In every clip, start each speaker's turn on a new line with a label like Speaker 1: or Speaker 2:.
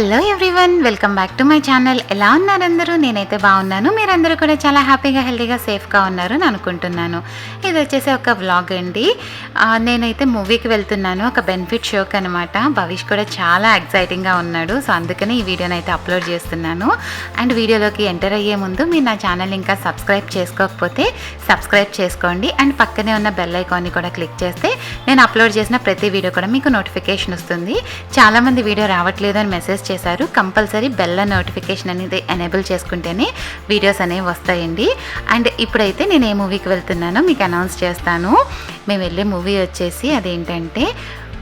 Speaker 1: Hello everyone welcome back to my channel. ఎలా ఉన్నారు అందరూ? నేనైతే బాగున్నాను. మీరందరూ కూడా చాలా హ్యాపీగా హెల్తీగా సేఫ్గా ఉన్నారు అని అనుకుంటున్నాను. ఇది వచ్చేసి ఒక వ్లాగ్ అండి. నేనైతే మూవీకి వెళ్తున్నాను. ఒక బెనిఫిట్ షోకి అనమాట భవిష్ కూడా చాలా ఎక్సైటింగ్గా ఉన్నాడు. సో అందుకని ఈ వీడియోని అయితే అప్లోడ్ చేస్తున్నాను. అండ్ వీడియోలోకి ఎంటర్ అయ్యే ముందు మీరు నా ఛానల్ ఇంకా సబ్స్క్రైబ్ చేసుకోకపోతే సబ్స్క్రైబ్ చేసుకోండి. అండ్ పక్కనే ఉన్న బెల్ ఐకాన్ని కూడా క్లిక్ చేస్తే నేను అప్లోడ్ చేసిన ప్రతి వీడియో కూడా మీకు నోటిఫికేషన్ వస్తుంది. చాలామంది వీడియో రావట్లేదు అని మెసేజ్ చేశారు. కంపల్సరీ బెల్ల నోటిఫికేషన్ అనేది ఎనేబుల్ చేసుకుంటేనే వీడియోస్ అనేవి వస్తాయండి. అండ్ ఇప్పుడైతే నేను ఏ మూవీకి వెళ్తున్నానో మీకు అనౌన్స్ చేస్తాను. మేము వెళ్ళే మూవీ వచ్చేసి అదేంటంటే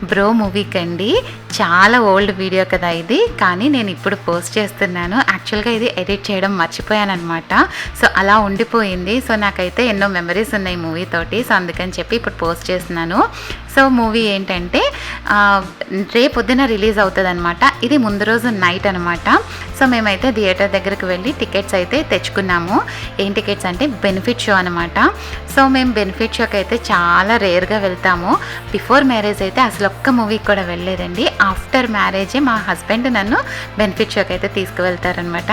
Speaker 1: బ్రో మూవీకి అండి చాలా ఓల్డ్ వీడియో కదా ఇది. కానీ నేను ఇప్పుడు పోస్ట్ చేస్తున్నాను. యాక్చువల్గా ఇది ఎడిట్ చేయడం మర్చిపోయాను అనమాట సో అలా ఉండిపోయింది. సో నాకైతే ఎన్నో మెమరీస్ ఉన్నాయి మూవీ తోటి. సో అందుకని చెప్పి ఇప్పుడు పోస్ట్ చేస్తున్నాను. సో మూవీ ఏంటంటే రేపొద్దున పొద్దున రిలీజ్ అవుతుంది అనమాట ఇది ముందు రోజు నైట్ అనమాట సో మేమైతే థియేటర్ దగ్గరికి వెళ్ళి టికెట్స్ అయితే తెచ్చుకున్నాము. ఏం టికెట్స్ అంటే బెనిఫిట్ షో అనమాట సో మేము బెనిఫిట్ షోకి అయితే చాలా రేర్గా వెళ్తాము. బిఫోర్ మ్యారేజ్ అయితే అసలు ఒక్క మూవీకి కూడా వెళ్ళలేదండి. ఆఫ్టర్ మ్యారేజే మా హస్బెండ్ నన్ను బెనిఫిట్ షోకి అయితే తీసుకువెళ్తారనమాట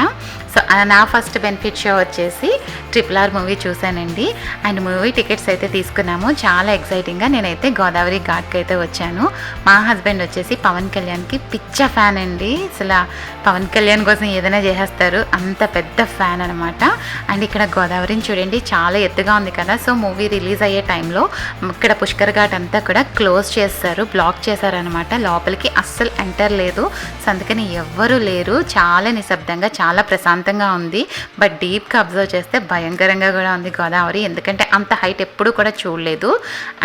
Speaker 1: సో నా ఫస్ట్ బెనిఫిట్ షో వచ్చేసి ట్రిపుల్ ఆర్ మూవీ చూశానండి. అండ్ మూవీ టికెట్స్ అయితే తీసుకున్నాము. చాలా ఎక్సైటింగ్గా నేనైతే గోదావరి ఘాట్కి అయితే వచ్చాను. మా హస్బెండ్ వచ్చేసి పవన్ కళ్యాణ్కి పిచ్చ ఫ్యాన్ అండి. అసలు పవన్ కళ్యాణ్ కోసం ఏదైనా చేసేస్తారు. అంత పెద్ద ఫ్యాన్ అనమాట అండ్ ఇక్కడ గోదావరిని చూడండి చాలా ఎత్తుగా ఉంది కదా. సో మూవీ రిలీజ్ అయ్యే టైంలో ఇక్కడ పుష్కర్ ఘాట్ అంతా కూడా క్లోజ్ చేస్తారు బ్లాక్ చేశారనమాట లోపలికి అస్సలు ఎంటర్ లేదు. సో అందుకని ఎవ్వరూ లేరు. చాలా నిశ్శబ్దంగా చాలా ప్రశాంతంగా ఉంది. బట్ డీప్గా అబ్జర్వ్ చేస్తే భయంకరంగా కూడా ఉంది గోదావరి. ఎందుకంటే అంత హైట్ ఎప్పుడు కూడా చూడలేదు.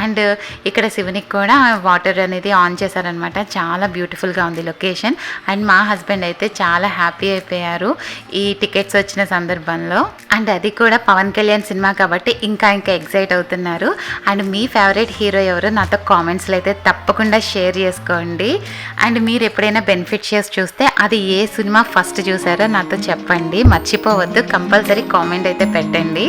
Speaker 1: అండ్ uh, ఇక్కడ శివునికి కూడా వాటర్ అనేది ఆన్ చేశారనమాట చాలా బ్యూటిఫుల్గా ఉంది లొకేషన్ అండ్ మా హస్బెండ్ అయితే చాలా హ్యాపీ అయిపోయారు ఈ టికెట్స్ వచ్చిన సందర్భంలో. అండ్ అది కూడా పవన్ కళ్యాణ్ సినిమా కాబట్టి ఇంకా ఇంకా ఎగ్జైట్ అవుతున్నారు. అండ్ మీ ఫేవరెట్ హీరో ఎవరు నాతో కామెంట్స్లో అయితే తప్పకుండా షేర్ చేసుకోండి. అండ్ మీరు ఎప్పుడైనా బెనిఫిట్ షేర్స్ చూస్తే అది ఏ సినిమా ఫస్ట్ చూసారో నాతో చెప్పండి. మర్చిపోవద్దు. కంపల్సరీ కామెంట్ అయితే పెట్టండి.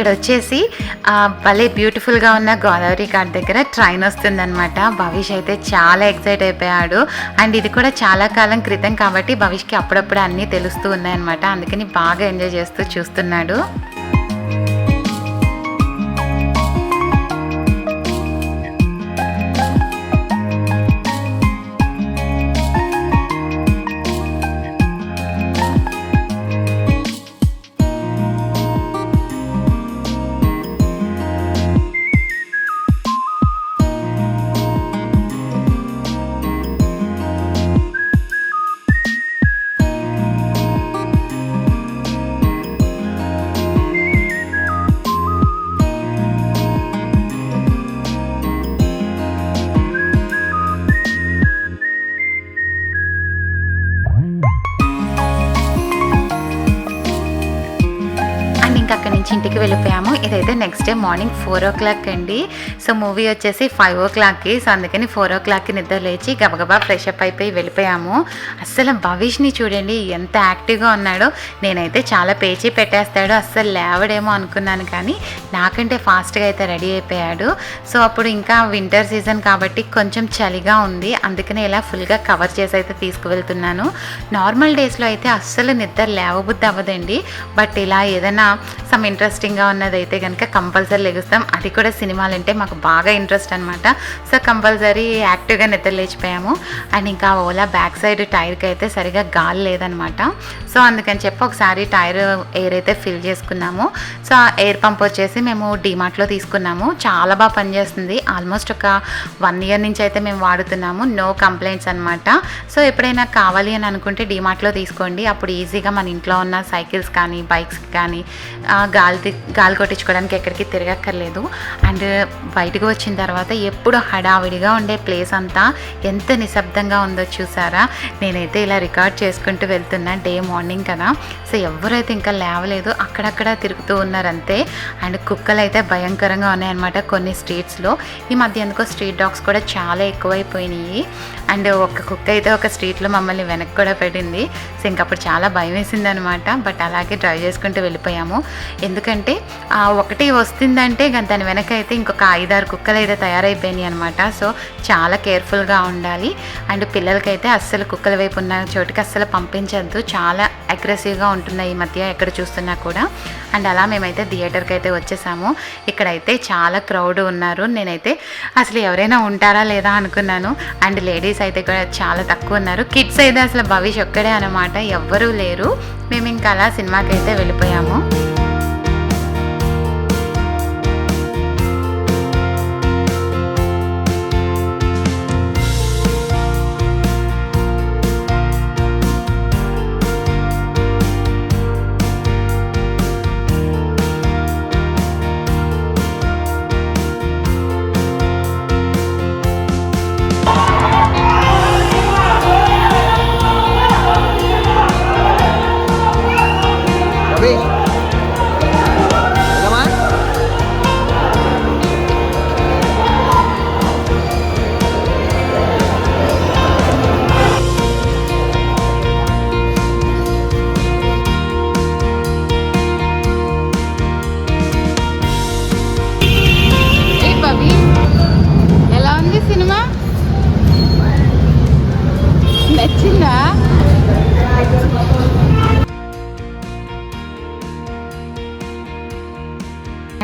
Speaker 1: ఇక్కడ వచ్చేసి భలే బ్యూటిఫుల్గా ఉన్న గోదావరి ఘాట్ దగ్గర ట్రైన్ వస్తుందన్నమాట. భవిష్ అయితే చాలా ఎక్సైట్ అయిపోయాడు. అండ్ ఇది కూడా చాలా కాలం క్రితం కాబట్టి భవిష్కి అప్పుడప్పుడు అన్నీ తెలుస్తూ ఉన్నాయన్నమాట. అందుకని బాగా ఎంజాయ్ చేస్తూ చూస్తున్నాడు. ఇంటికి వెళ్ళిపోయాము. ఇదైతే next day morning four o'clock అండి. సో మూవీ వచ్చేసి ఫైవ్ ఓ క్లాక్కి సో అందుకని ఫోర్ ఓ క్లాక్కి నిద్ర లేచి గబగబా ఫ్రెష్ అప్ అయిపోయి వెళ్ళిపోయాము. అస్సలు భవిష్ని చూడండి ఎంత యాక్టివ్గా ఉన్నాడో. నేనైతే చాలా పేచి పెట్టేస్తాడు అస్సలు లేవడేమో అనుకున్నాను కానీ నాకంటే ఫాస్ట్గా అయితే రెడీ అయిపోయాడు. సో అప్పుడు ఇంకా వింటర్ సీజన్ కాబట్టి కొంచెం చలిగా ఉంది. అందుకనే ఇలా ఫుల్గా కవర్ చేసి అయితే తీసుకువెళ్తున్నాను. నార్మల్ డేస్లో అయితే అస్సలు నిద్ర లేవబుద్ధి అవ్వదండి. బట్ ఇలా ఏదైనా సమ్ ఇంట్రెస్టింగ్గా ఉన్నదైతే కనుక కంపల్సరీ లెగుస్తాం. అది కూడా సినిమాలు అంటే మాకు బాగా ఇంట్రెస్ట్ అనమాట సో కంపల్సరీ యాక్టివ్గా నిద్ర లేచిపోయాము. అండ్ ఇంకా ఓలా బ్యాక్ సైడ్ టైర్కి అయితే సరిగా గాలి లేదనమాట సో అందుకని చెప్పి ఒకసారి టైర్ ఎయిర్ అయితే ఫిల్ చేసుకున్నాము. సో ఆ ఎయిర్ పంప్ వచ్చేసి మేము డిమార్ట్లో తీసుకున్నాము. చాలా బాగా పనిచేస్తుంది. ఆల్మోస్ట్ ఒక వన్ ఇయర్ నుంచి అయితే మేము వాడుతున్నాము. నో కంప్లైంట్స్ అనమాట సో ఎప్పుడైనా కావాలి అని అనుకుంటే డిమార్ట్లో తీసుకోండి. అప్పుడు ఈజీగా మన ఇంట్లో ఉన్న సైకిల్స్ కానీ బైక్స్ కానీ గాలి గాలి గాలి కొట్టించుకోవడానికి ఎక్కడికి తిరగక్కర్లేదు. అండ్ బయటకు వచ్చిన తర్వాత ఎప్పుడు హడావిడిగా ఉండే ప్లేస్ అంతా ఎంత నిశ్శబ్దంగా ఉందో చూసారా? నేనైతే ఇలా రికార్డ్ చేసుకుంటూ వెళ్తున్నా డే మార్నింగ్ కదా. సో ఎవరైతే ఇంకా లేవలేదు అక్కడక్కడ తిరుగుతూ ఉన్నారంతే. అండ్ కుక్కలు అయితే భయంకరంగా ఉన్నాయన్నమాట కొన్ని స్ట్రీట్స్లో. ఈ మధ్య ఎందుకో స్ట్రీట్ డాగ్స్ కూడా చాలా ఎక్కువైపోయినాయి. అండ్ ఒక కుక్క అయితే ఒక స్ట్రీట్లో మమ్మల్ని వెనక్కి కూడా పెట్టింది. సో ఇంకప్పుడు చాలా భయం వేసింది అనమాట బట్ అలాగే డ్రైవ్ చేసుకుంటూ వెళ్ళిపోయాము. ఎందుకంటే ఆ, ఒకటి వస్తుందంటే దాని వెనక అయితే ఇంకొక ఐదారు కుక్కలు అయితే తయారైపోయినాయి అనమాట సో చాలా కేర్ఫుల్గా ఉండాలి. అండ్ పిల్లలకైతే అస్సలు కుక్కల వైపు ఉన్న చోటుకి అస్సలు పంపించద్దు. చాలా అగ్రెసివ్గా ఉంటున్నాయి ఈ మధ్య ఎక్కడ చూస్తున్నా కూడా. అండ్ అలా మేమైతే థియేటర్కి అయితే వచ్చేసాము. ఇక్కడైతే చాలా క్రౌడ్ ఉన్నారు. నేనైతే అసలు ఎవరైనా ఉంటారా లేదా అనుకున్నాను. అండ్ లేడీస్ అయితే కూడా చాలా తక్కువ ఉన్నారు. కిడ్స్ అయితే అసలు భవిష్ ఒక్కడే అనమాట ఎవ్వరూ లేరు. మేము ఇంకా అలా సినిమాకి అయితే వెళ్ళిపోయాము.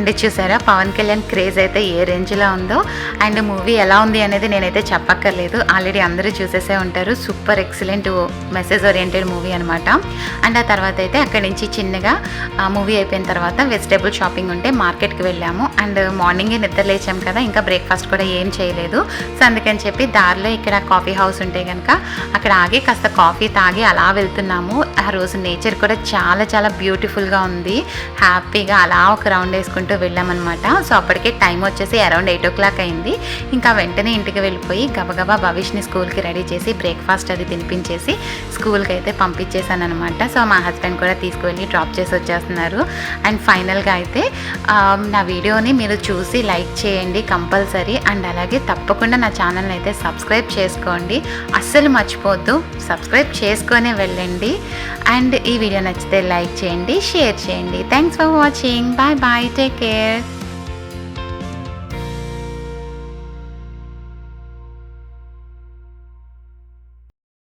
Speaker 1: అండ్ చూసారా? పవన్ కళ్యాణ్ క్రేజ్ అయితే ఏ రేంజ్లో ఉందో అండ్ మూవీ ఎలా ఉంది అనేది నేనైతే చెప్పక్కర్లేదు. ఆల్రెడీ అందరూ చూసేసే ఉంటారు. Super excellent message oriented movie అనమాట అండ్ ఆ తర్వాత అయితే అక్కడి నుంచి చిన్నగా ఆ మూవీ అయిపోయిన తర్వాత వెజిటేబుల్ షాపింగ్ ఉంటే మార్కెట్కి వెళ్ళాము. అండ్ మార్నింగే నిద్ర లేచాం కదా ఇంకా బ్రేక్ఫాస్ట్ కూడా ఏం చేయలేదు. సో అందుకని చెప్పి దారిలో ఇక్కడ కాఫీ హౌస్ ఉంటే కనుక అక్కడ ఆగి కాస్త కాఫీ తాగి అలా వెళ్తున్నాము. ఆ రోజు నేచర్ కూడా చాలా చాలా బ్యూటిఫుల్గా ఉంది. హ్యాపీగా అలా ఒక రౌండ్ వేసుకుంటూ వెళ్ళామన్నమాట. సో అప్పటికే టైం వచ్చేసి అరౌండ్ ఎయిట్ ఓ క్లాక్ అయింది. ఇంకా వెంటనే ఇంటికి వెళ్ళిపోయి గబగబా భవిష్ని స్కూల్కి రెడీ చేసి బ్రేక్ఫాస్ట్ అది తినిపించేసి స్కూల్కి అయితే పంపించేశాను అనమాట సో మా హస్బెండ్ కూడా తీసుకువెళ్ళి డ్రాప్ చేసి వచ్చేస్తున్నారు. అండ్ ఫైనల్గా అయితే నా వీడియోని మీరు చూసి లైక్ చేయండి కంపల్సరీ. అండ్ అలాగే తప్పకుండా నా ఛానల్ని అయితే సబ్స్క్రైబ్ చేసుకోండి. అస్సలు మర్చిపోవద్దు సబ్స్క్రైబ్ చేసుకునే వెళ్ళండి. అండ్ ఈ వీడియో నచ్చితే లైక్ చేయండి షేర్ చేయండి. Thanks for watching. Bye bye. Take care. care.